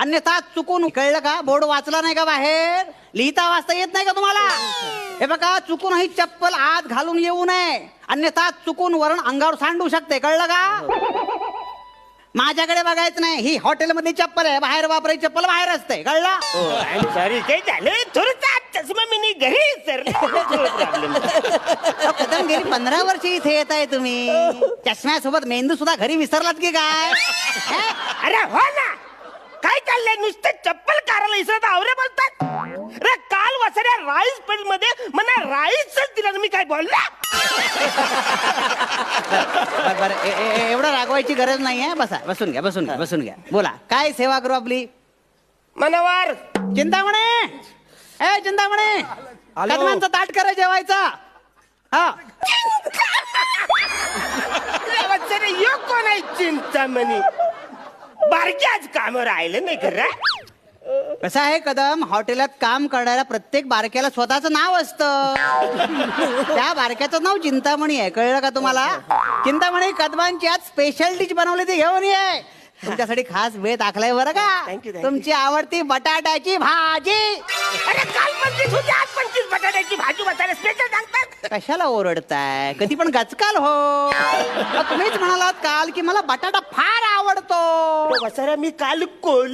अन्यथा चुकून कळलं का? बोर्ड वाचला नाही का बाहेर? लिहिता वाचता येत नाही का तुम्हाला? हे बघा चुकूनही चप्पल आत घालून येऊ नये. अन्यथा चुकून वरण अंगावर सांडू शकते. कळलं का? माझ्याकडे बघायचं नाही. ही हॉटेलमधली चप्पल आहे. बाहेर वापरायची चप्पल बाहेर असते. कळलं? सॉरी काय झालं? थोडंसं आज चष्मा मी नाही घरी कदम गेली पंधरा वर्ष इथे येत आहे तुम्ही. चष्म्यासोबत मेंदू सुद्धा घरी विसरलात की काय? हे? अरे हो ना. चाललंय नुसतं चप्पल काराला इसरत आवरे बोलतात. अरे काल वसऱ्या राईस पेडमध्ये मला राईसच दिला मी काय बोलला? बरं, बरं. ए- ए- ए- एवढं रागवायची गरज नाही आहे बसा बसून घ्या बसून घ्या बसून घ्या. बोला काय सेवा करू आपली? मनवार. चिंतामणे! ए चिंतामणे! आलो. कदमांचा ताट करा जेवायचा. हा. वसरे यो कोण आहे चिंतामणी? बारकी आज काम राहिलं नाही खरं. कसं आहे कदम? हॉटेलात काम करणाऱ्या प्रत्येक बारक्याला स्वतःचं नाव असतं. त्या बारक्याचं नाव चिंतामणी आहे. कळलं का तुम्हाला? चिंतामणी कदमांची आज स्पेशल डिश बनवली ती घेऊन ये. तुमच्यासाठी खास वेळ दाखलाय बरं का? Thank you, thank you. तुमची आवडती बटाट्याची भाजी. अरे काल पंचवीस होती आज पंचवीस बटाट्याची भाजी बसायला स्पेशल सांगतात. कशाला ओरडताय? कधी पण गचकाल हो. अहो, तुम्हीच म्हणालात काल की मला बटाटा फार आवडतो वसऱ्या मी काल कोल